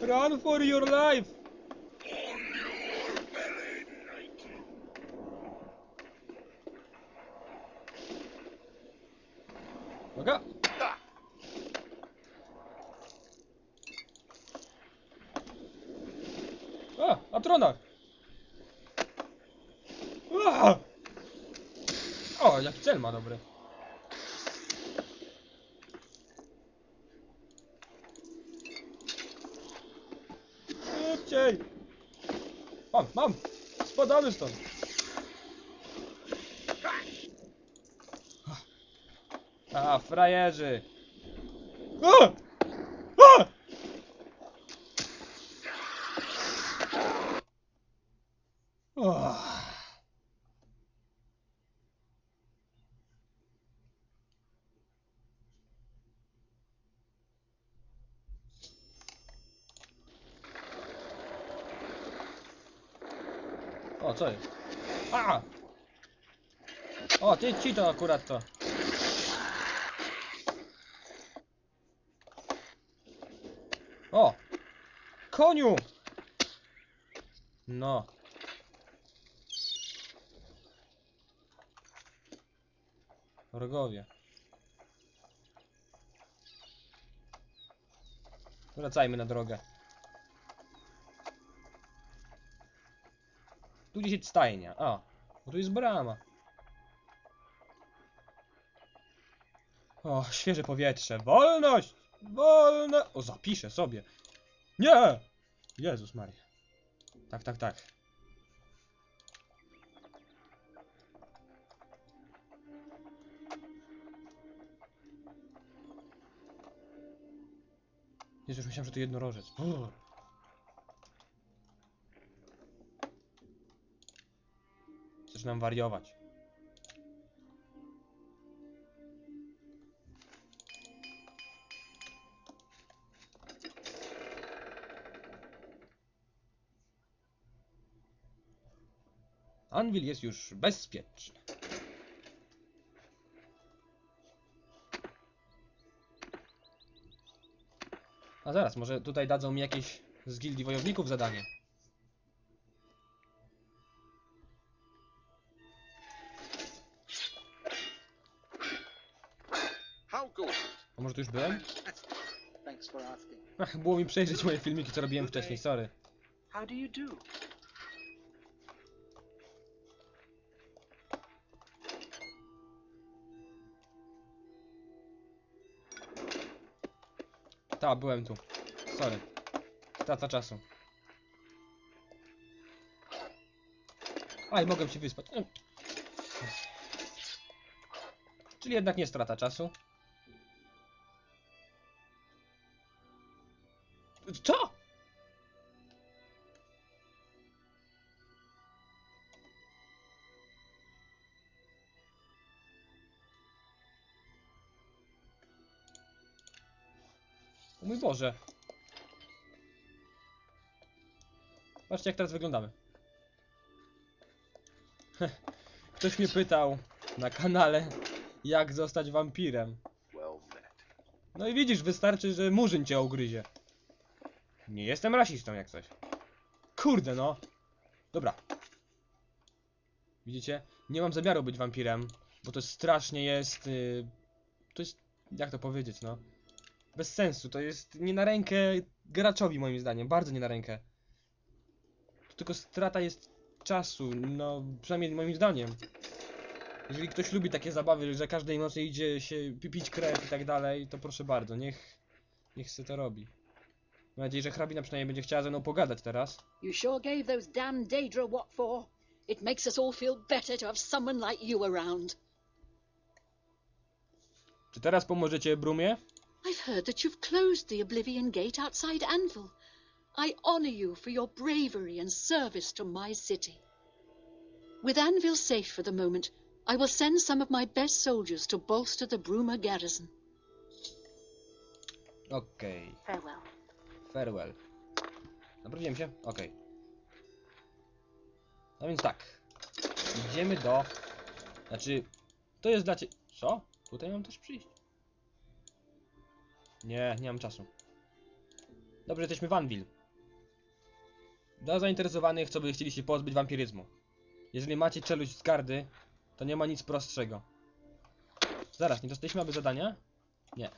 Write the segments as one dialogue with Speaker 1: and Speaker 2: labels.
Speaker 1: Run for your life! Uwaga! A, ah, Atrona! A! Ah. O, jaki cel ma dobry. Spadamy stąd! A, frajerzy! A! A! Oh. Co jest? A! O, ty ci to akurat to. O! Koniu! No. Wrogowie. Wracajmy na drogę. Tu gdzieś jest stajnia. A, bo tu jest brama. O, świeże powietrze. Wolność! Wolno! O, zapiszę sobie. Nie! Jezus Maria. Tak, tak, tak. Jezu, już myślałem, że to jednorożec. Brrr. Zaczynam wariować. Anvil jest już bezpieczny. A zaraz, może tutaj dadzą mi jakieś z gildii wojowników zadanie. Już byłem?
Speaker 2: Thanks for asking.
Speaker 1: Ach, było mi przejrzeć moje filmiki, co robiłem wcześniej, sorry.
Speaker 2: How do you do?
Speaker 1: Ta, byłem tu. Sorry. Strata czasu. Aj, mogę się wyspać. Mm. Czyli jednak nie strata czasu. Mój Boże. Patrzcie jak teraz wyglądamy. Ktoś mnie pytał na kanale, jak zostać wampirem. No i widzisz, wystarczy, że murzyn cię ugryzie. Nie jestem rasistą jak coś. Kurde no. Dobra. Widzicie? Nie mam zamiaru być wampirem, bo to strasznie jest... Yy, to jest... jak to powiedzieć, no? Bez sensu, to jest nie na rękę graczowi moim zdaniem, bardzo nie na rękę. To tylko strata jest czasu, no przynajmniej moim zdaniem. Jeżeli ktoś lubi takie zabawy, że każdej nocy idzie się pi- pić krew i tak dalej, to proszę bardzo, niech, niech se to robi. Mam nadzieję, że hrabina przynajmniej będzie chciała ze mną pogadać teraz.
Speaker 3: You sure gave those damn Daedra what for? It makes us all feel better to have someone like you around.
Speaker 1: Czy teraz pomożecie Brumie?
Speaker 3: I've heard that you've closed the Oblivion Gate outside Anvil. I honor you for your bravery and service to my city. With Anvil safe for the moment, I will send some of my best soldiers to bolster the Bruma garrison.
Speaker 1: Okej,
Speaker 3: Farewell.
Speaker 1: farewell. Naprawiłem się? Okej. No więc tak. Idziemy do... Znaczy, to jest dla ciebie... Co? Tutaj mam też przyjść. Nie, nie mam czasu. Dobrze, jesteśmy w Anvil. Dla zainteresowanych, co by chcieli się pozbyć wampiryzmu. Jeżeli macie czeluść z gardy, to nie ma nic prostszego. Zaraz, nie dostaliśmy aby zadania? Nie.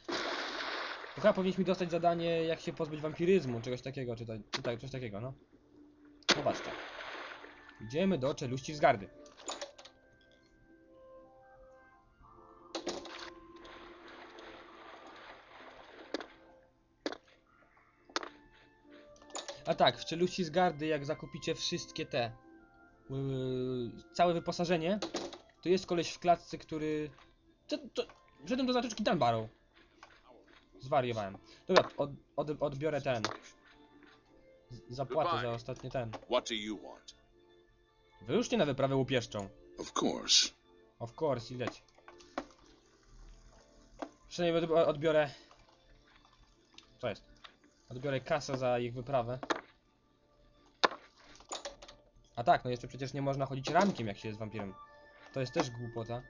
Speaker 1: To chyba powinniśmy dostać zadanie, jak się pozbyć wampiryzmu, czegoś takiego, czy, ta, czy tak, coś takiego, no. Zobaczcie. Idziemy do czeluści z gardy. A tak, w czeluści z gardy, jak zakupicie wszystkie te. Yy, całe wyposażenie, to jest koleś w klatce, który. To, to, Wszedłem do znaczeczki Dan Barrow. Zwariowałem. Dobra, od, od, odbiorę ten. Z- Zapłatę za ostatni ten.
Speaker 4: What do you want?
Speaker 1: Wyruszcie na wyprawę łupieszczą.
Speaker 4: Of course.
Speaker 1: Of course, i leć. Przynajmniej od- odbiorę... Co jest? Odbiorę kasę za ich wyprawę. A tak, no jeszcze przecież nie można chodzić rankiem, jak się jest wampirem. To jest też głupota.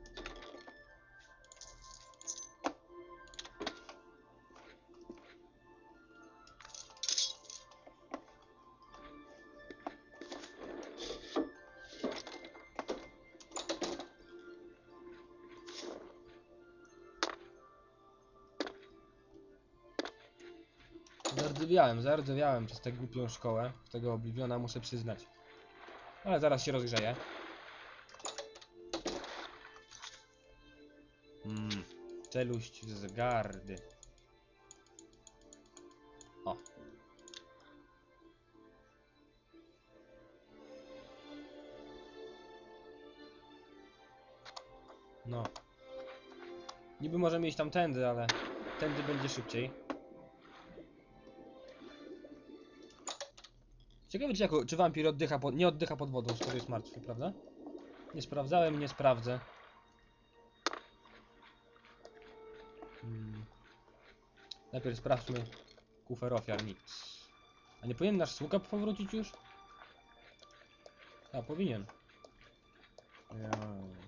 Speaker 1: Zardzewiałem, zardzewiałem przez tę głupią szkołę, tego Obliviona, muszę przyznać. Ale zaraz się rozgrzeję. Hmm, czeluść z gardy. O. No. Niby możemy iść tam tędy, ale tędy będzie szybciej. Ciekawe czy, jako, czy wampir oddycha pod, nie oddycha pod wodą, skoro jest martwy, prawda? Nie sprawdzałem, nie sprawdzę. Hmm. Najpierw sprawdźmy kufer ofiar, nic. A nie powinien nasz sługa powrócić już? A, powinien. Ja,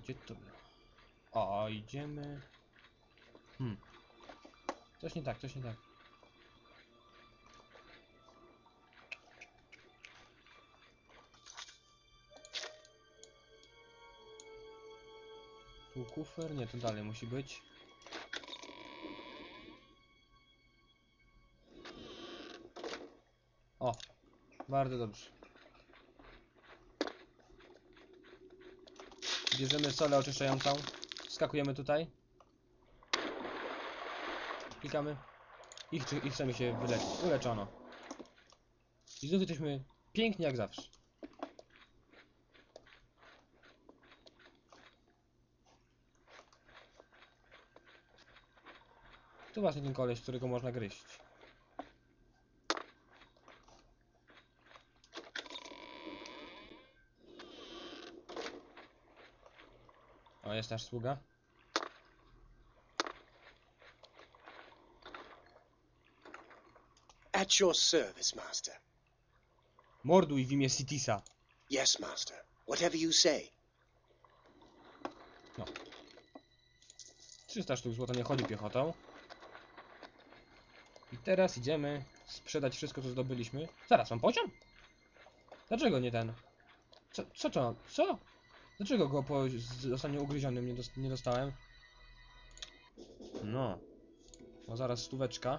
Speaker 1: gdzie to było? Idziemy... Hmm. Coś nie tak, coś nie tak. Kufer? Nie, to dalej musi być. O, bardzo dobrze. Bierzemy solę oczyszczającą. Skakujemy tutaj. Klikamy. I, chce- I chcemy się wyleczyć. Uleczono. I znów jesteśmy piękni jak zawsze. To właśnie ten koleś, którego można gryźć. O, jest nasz sługa.
Speaker 5: At your service, master.
Speaker 1: Morduj w imię Sitisa.
Speaker 5: Yes, master. Whatever you say.
Speaker 1: 300 sztuk złota nie chodzi piechotą. Teraz idziemy sprzedać wszystko, co zdobyliśmy. Zaraz, mam poziom? Dlaczego nie ten? Co, co to? Co? Dlaczego go po z- ostatnio ugryzionym nie, dos nie dostałem? No. No zaraz stóweczka.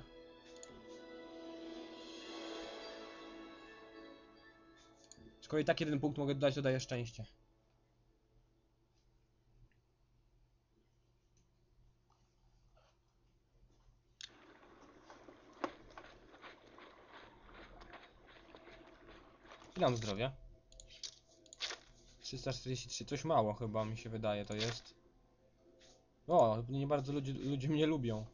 Speaker 1: Skoro i tak jeden punkt mogę dodać, to daje szczęście. Ile mam zdrowia? 343, coś mało chyba mi się wydaje to jest. O, nie bardzo ludzie, ludzie mnie lubią.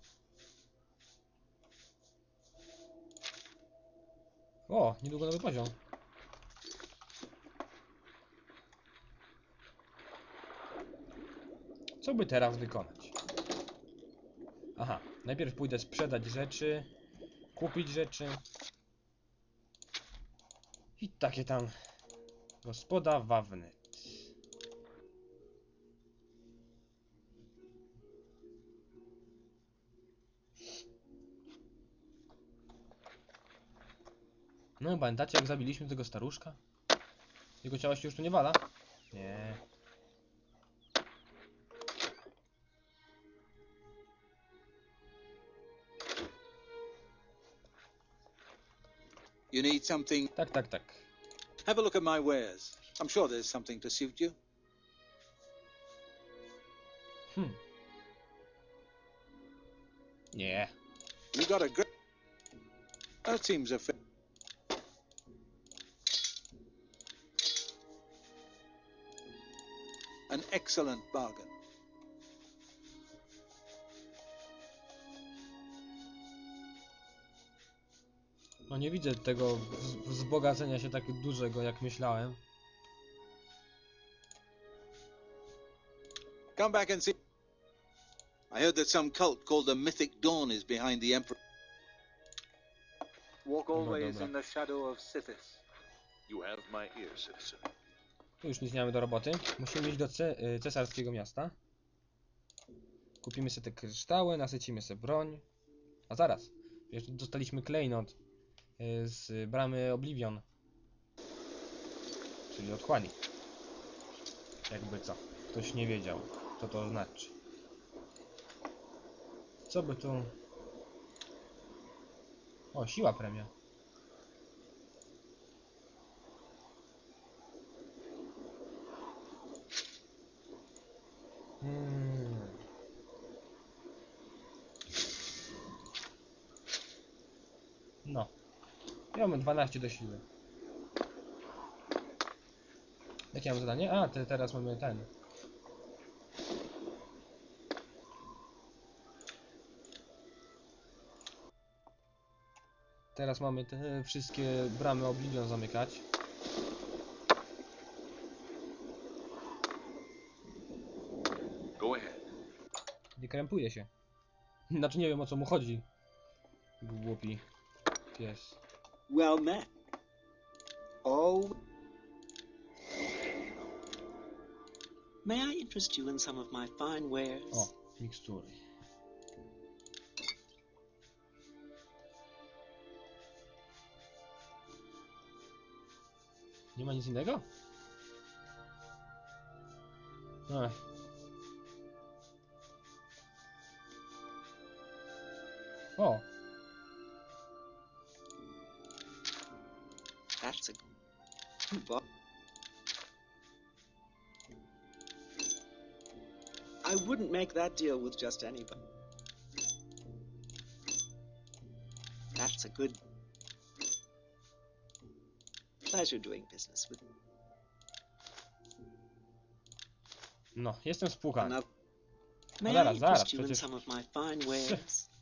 Speaker 1: O, niedługo nowy poziom. Co by teraz wykonać? Aha, najpierw pójdę sprzedać rzeczy, kupić rzeczy. I takie tam. Gospoda Wawny. No pamiętacie jak zabiliśmy tego staruszka? Jego ciało się już tu nie wala? Nie.
Speaker 6: You need something?
Speaker 1: Tak, tak, tak.
Speaker 6: Have a look at my wares. I'm sure there's something to suit you.
Speaker 1: Hmm. Nie.
Speaker 6: You got a great. That seems a fair. An excellent bargain.
Speaker 1: No nie widzę tego wz- wzbogacenia się tak dużego jak myślałem.
Speaker 6: Come back and see. I heard that some cult called the Mythic Dawn is behind the Emperor.
Speaker 2: Walk always
Speaker 1: dobra.
Speaker 2: in the shadow of Sithis.
Speaker 4: You have my ear, citizen.
Speaker 1: Tu już nic nie mamy do roboty. Musimy iść do ce y, cesarskiego miasta. Kupimy sobie te kryształy, nasycimy sobie broń. A zaraz. Jeszcze dostaliśmy klejnot z bramy Oblivion. Czyli otchłani. Jakby co. Ktoś nie wiedział, co to znaczy. Co by tu... O, siła premia. Hmm. No. Ja mamy 12 do siły. Jakie mam zadanie? A, te, teraz mamy ten. Teraz mamy te wszystkie bramy Oblivion zamykać. Nie krępuje się. Znaczy nie wiem o co mu chodzi. Głupi pies.
Speaker 5: Well met. Oh. May I interest you in some of my fine wares?
Speaker 1: Oh, o, mikstury. Nie ma nic innego? Ech. O,
Speaker 5: That's a but I wouldn't make that deal with just anybody. That's a good. Pleasure doing business with
Speaker 1: no, jestem spłukany.
Speaker 5: May
Speaker 1: zaraz,
Speaker 5: I
Speaker 1: zaraz,
Speaker 5: interest you in
Speaker 1: przecież-